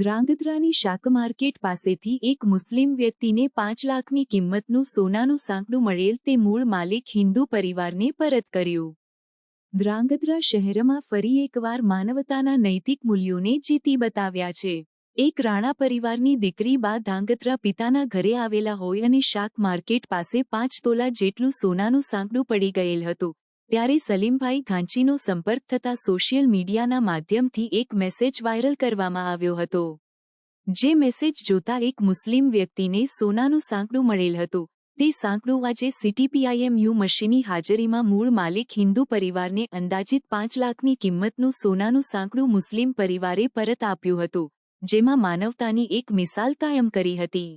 ધ્રાંગધ્રાની શાક માર્કેટ પાસેથી એક મુસ્લિમ વ્યક્તિને પાંચ લાખની કિંમતનું સોનાનું સાંકડું મળેલ તે મૂળ માલિક હિન્દુ પરિવારને પરત કર્યું. ધ્રાંગધ્રા શહેરમાં ફરી એકવાર માનવતાના નૈતિક મૂલ્યોને જીતી બતાવ્યા છે. એક રાણા પરિવારની દીકરી બા ધાંગધ્રા પિતાના ઘરે આવેલા હોય અને શાક માર્કેટ પાસે પાંચ તોલા જેટલું સોનાનું સાંકડું પડી ગયેલ હતું. ત્યારે સલીમભાઈ ઘાંચીનો સંપર્ક થતા સોશિયલ મીડિયાના માધ્યમથી એક મેસેજ વાયરલ કરવામાં આવ્યો હતો. જે મેસેજ જોતા એક મુસ્લિમ વ્યક્તિને સોનાનું સાંકડું મળેલ હતું. તે સાંકડું આજે સીટીપીઆઈએમયુ મશીની હાજરીમાં મૂળ માલિક હિન્દુ પરિવારને અંદાજિત પાંચ લાખની કિંમતનું સોનાનું સાંકડું મુસ્લિમ પરિવારે પરત આપ્યું હતું, જેમાં માનવતાની એક મિસાલ કાયમ કરી હતી.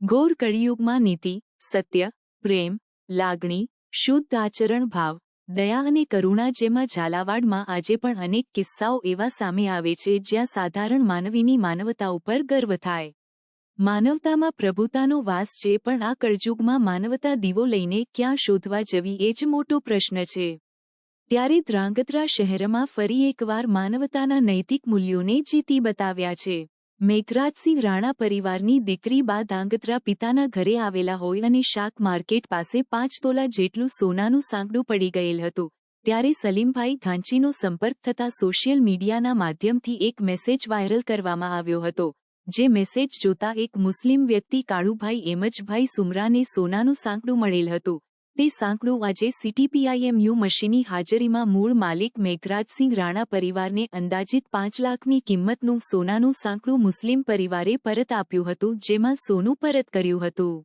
ગૌર કળિયુગમાં નીતિ, સત્ય, પ્રેમ, લાગણી, શુદ્ધ આચરણ ભાવ દયા અને કરુણા જેમાં ઝાલાવાડમાં આજે પણ અનેક કિસ્સાઓ એવા સામે આવે છે જ્યાં સાધારણ માનવીની માનવતા ઉપર ગર્વ થાય. માનવતામાં પ્રભુતાનો વાસ છે પણ આ કળજુગમાં માનવતા દીવો લઈને ક્યાં શોધવા જવી એ જ મોટો પ્રશ્ન છે. ત્યારે ધ્રાંગધ્રા શહેરમાં ફરી એકવાર માનવતાના નૈતિક મૂલ્યોને જીતી બતાવ્યા છે. મેઘરાજસિંહ રાણા પરિવારની દીકરી બા ધાંગધ્રા પિતાના ઘરે આવેલા હોય અને શાક માર્કેટ પાસે પાંચ તોલા જેટલું સોનાનું સાંકડું પડી ગયેલ હતું. ત્યારે સલીમભાઈ ઘાંચીનો સંપર્ક થતા સોશિયલ મીડિયાના માધ્યમથી એક મેસેજ વાયરલ કરવામાં આવ્યો હતો, જે મેસેજ જોતા એક મુસ્લિમ વ્યક્તિ કાળુભાઈ એમજભાઈ સુમરાને સોનાનું સાંકડું મળેલ હતું. તે સાંકડું આજે સીટીપીઆઈએમયુ મશીની હાજરીમાં મૂળ માલિક મેઘરાજસિંહ રાણા પરિવારને અંદાજિત પાંચ લાખની કિંમતનું સોનાનું સાંકડું મુસ્લિમ પરિવારે પરત આપ્યું હતું, જેમાં સોનું પરત કર્યું હતું.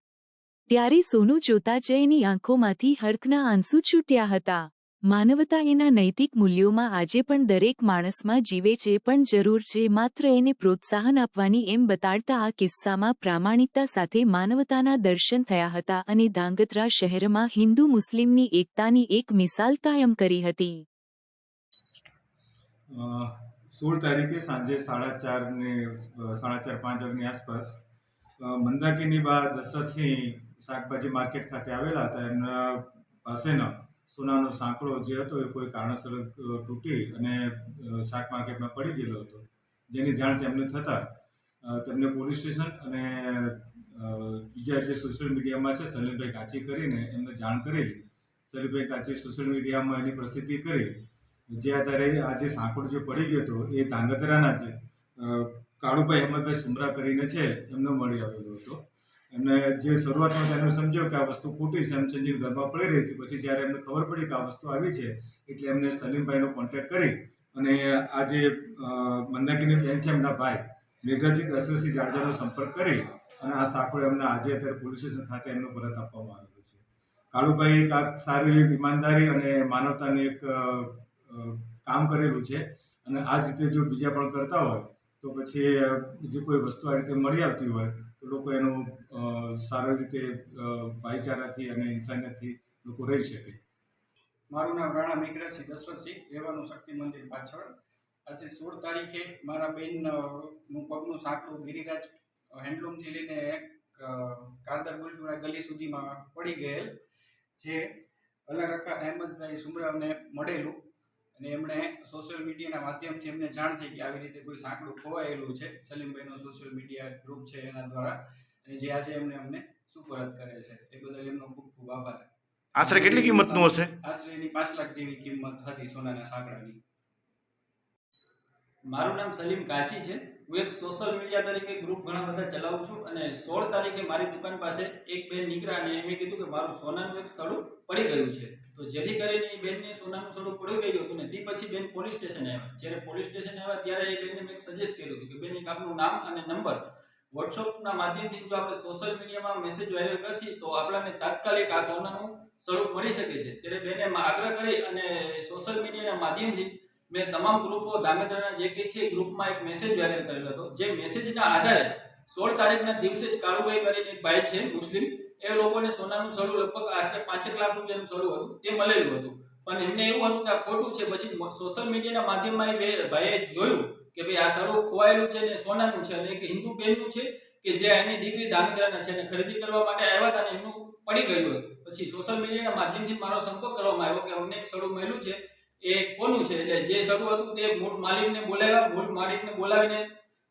ત્યારે સોનું જોતા જ એની આંખોમાંથી હર્ખના આંસુ છૂટ્યા હતા. માનવતા એના નૈતિક મૂલ્યોમાં આજે પણ દરેક માણસમાં જીવે છે, પણ જરૂર છે, માત્ર એને પ્રોત્સાહન આપવાની એમ બતાડતા આ કિસ્સામાં પ્રામાણિકતા સાથે માનવતાના દર્શન થયા હતા અને ધાંગધ્રા શહેરમાં હિન્દુ મુસ્લિમની એકતાની એક મિસાલ કાયમ કરી હતી. સોળ તારીખે સાંજે સાડા ચાર ને સાડા ચાર પાંચ વાગ્યાની આસપાસ મંદાકીની બા દશરથસિંહ શાકભાજી માર્કેટ ખાતે આવેલા હતા. એમના પાસેનો સોનાનો સાંકળો જે હતો એ કોઈ કારણસર તૂટી અને શાક માર્કેટમાં પડી ગયેલો હતો. જેની જાણ તેમને થતાં તેમને પોલીસ સ્ટેશન અને બીજા જે સોશિયલ મીડિયામાં છે, સલીમભાઈ કાચી કરીને એમને જાણ કરેલી. સલીમભાઈ કાચી સોશિયલ મીડિયામાં એની પ્રસિદ્ધિ કરી. જે આધારે આ જે સાંકળો જે પડી ગયો હતો, એ ધાંગધ્રાના છે કાળુભાઈ અહેમદભાઈ સુમરા કરીને છે, એમનો મળી આવેલો હતો. એમને જે શરૂઆતમાં તેમને સમજ્યો કે આ વસ્તુ ખોટી છે, એમ સંજીવ ઘરમાં પડી રહી હતી, પછી જ્યારે એમને ખબર પડી કે આ વસ્તુ આવી છે, એટલે એમને સલીમભાઈનો કોન્ટેક્ટ કરી અને આ જે મંદાકીની બેન છે એમના ભાઈ મેઘાજી દશરથસિંહ જાડેજાનો સંપર્ક કરી અને આ સાંકળો એમને આજે અત્યારે પોલીસ સ્ટેશન ખાતે એમનો પરત આપવામાં આવેલો છે. કાળુભાઈ એક આ સારી એક ઈમાનદારી અને માનવતાની એક કામ કરેલું છે અને આ જ રીતે જો બીજા પણ કરતા હોય, તો પછી જે કોઈ વસ્તુ આ રીતે મળી આવતી હોય લોકો એનું સારી રીતે ભાઈચારાથી અને ઇન્સાનિયતથી લોકો રહી શકે. મારું નામ રાણા મેઘરાજસિંહ દશરથસિંહ રહેવાનું શક્તિ મંદિર પાછળ. આજે સોળ તારીખે મારા બેનનું પગનું સાંકડું ગિરિરાજ હેન્ડલૂમથી લઈને એક કારદર ગુલજુડા ગલી સુધીમાં પડી ગયેલ, જે અલરખા અહેમદભાઈ સુમરાવને મળેલું. અને એમણે સોશિયલ મીડિયાના માધ્યમથી એમને જાણ થઈ કે આવી રીતે કોઈ સાંકડું ખોવાયેલું છે. સલીમભાઈનો સોશિયલ મીડિયા ગ્રુપ છે એના દ્વારા. અને જે આજે એમને અમને સુપરત કરે છે. એ બદલ એમનો ખૂબ ખૂબ આભાર. આશરે કેટલી કિંમતનું હશે? આશરે એની પાંચ લાખ જેવી કિંમત હતી સોનાના સાંકડાની. મારું નામ સલીમ કાચી છે. હું એક સોશિયલ મીડિયા તરીકે ગ્રુપ ઘણા બધા ચલાવું છું અને સોળ તારીખે મારી દુકાન પાસે એક બેન નીકળ્યા અને એમણે કીધું કે મારું સોનાનું એક સડું પડી ગયું છે. તો જેથી કરીને એ બેનને સોનાનું સડું પડી ગયું હતું ને તે પછી બેન પોલીસ સ્ટેશન આવ્યા. જ્યારે પોલીસ સ્ટેશન આવ્યા ત્યારે એ બેનને મેં સજેસ્ટ કર્યું હતું કે બેન એક આપનું નામ અને નંબર વોટ્સઅપના માધ્યમથી જો આપણે સોશિયલ મીડિયામાં મેસેજ વાયરલ કરશી તો આપણને તાત્કાલિક આ સોનાનું સ્વરૂપ મળી શકે છે. ત્યારે બેને આગ્રહ કરી અને સોશિયલ મીડિયાના માધ્યમથી મેં તમામ ગ્રુપો ધાંગધ્રાના જે કે છે ગ્રુપમાં એક મેસેજ વાયરલ કરેલો હતો. જે મેસેજના આધારે સોળ તારીખના દિવસે જ કાળુભાઈ કરીને એક ભાઈ છે, મુસ્લિમ. એ લોકોને સોનાનું સળું લગભગ આશરે પાંચેક લાખ રૂપિયાનું સળું હતું. તે મળેલું હતું. પણ એમને એવું હતું કે આ ખોટું છે. પછી સોશિયલ મીડિયાના માધ્યમમાં એ બે ભાઈએ જોયું કે ભાઈ આ સળું ખોવાયેલું છે ને સોનાનું છે અને એક હિન્દુ બેનનું છે કે જે એની દીકરી ધાંગધ્રાના છે અને ખરીદી કરવા માટે આવ્યા હતા અને એમનું પડી ગયું હતું. પછી સોશિયલ મીડિયાના માધ્યમથી મારો સંપર્ક કરવામાં આવ્યો કે અમને એક સડું મળ્યું છે. એ કોનું છે? એટલે જે સડું હતું તે મૂળ માલિકને બોલાવ્યા. મૂળ માલિકને બોલાવીને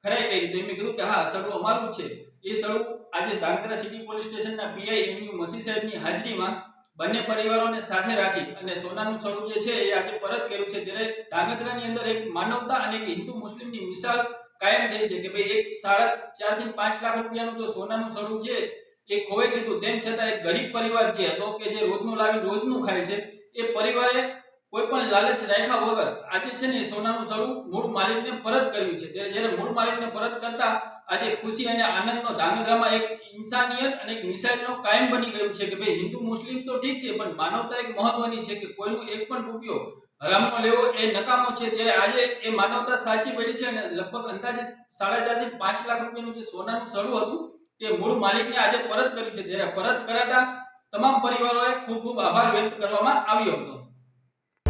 ખરાઈ કરી તો કીધું કે હા, સડું અમારું જ છે. એ સડું આજે ધાંગધ્રા સિટી પોલીસ સ્ટેશનના પીઆઈ એમયુ મસી સાહેબની હાજરીમાં બંને પરિવારોને સાથે રાખી અને સોનાનું સડું જે છે એ આજે પરત કર્યું છે. ત્યારે ધાંગધ્રાની અંદર એક માનવતા અને એક હિન્દુ મુસ્લિમની મિસાલ કાયમ થઈ છે કે ભાઈ એક સાડા ચારથી પાંચ લાખ રૂપિયાનું જો સોનાનું સડું છે એ ખોવાઈ ગયું તેમ છતાં એક ગરીબ પરિવાર જે હતો કે જે રોજનું લાવી રોજનું ખાય છે, એ પરિવારે કોઈ પણ લાલચ રાખ્યા વગર આજે છે ને સોનાનું સડું મૂળ માલિકને પરત કર્યું છે. ત્યારે જ્યારે મૂળ માલિકને પરત કરતા આજે ખુશી અને આનંદનો ધાંગધ્રામાં એક ઇન્સાનિયત અને એક મિસાઇલનો કાયમ બની ગયું છે કે ભાઈ હિન્દુ મુસ્લિમ તો ઠીક છે, પણ માનવતા એક મહત્વની છે કે કોઈનું એક પણ રૂપિયો હરામનો લેવો એ નકામો છે. ત્યારે આજે એ માનવતા સાચી પડી છે અને લગભગ અંદાજે સાડા ચારથી પાંચ લાખ રૂપિયાનું જે સોનાનું સળું હતું તે મૂળ માલિકને આજે પરત કર્યું છે. જ્યારે પરત કરાતા તમામ પરિવારોએ ખૂબ ખૂબ આભાર વ્યક્ત કરવામાં આવ્યો હતો.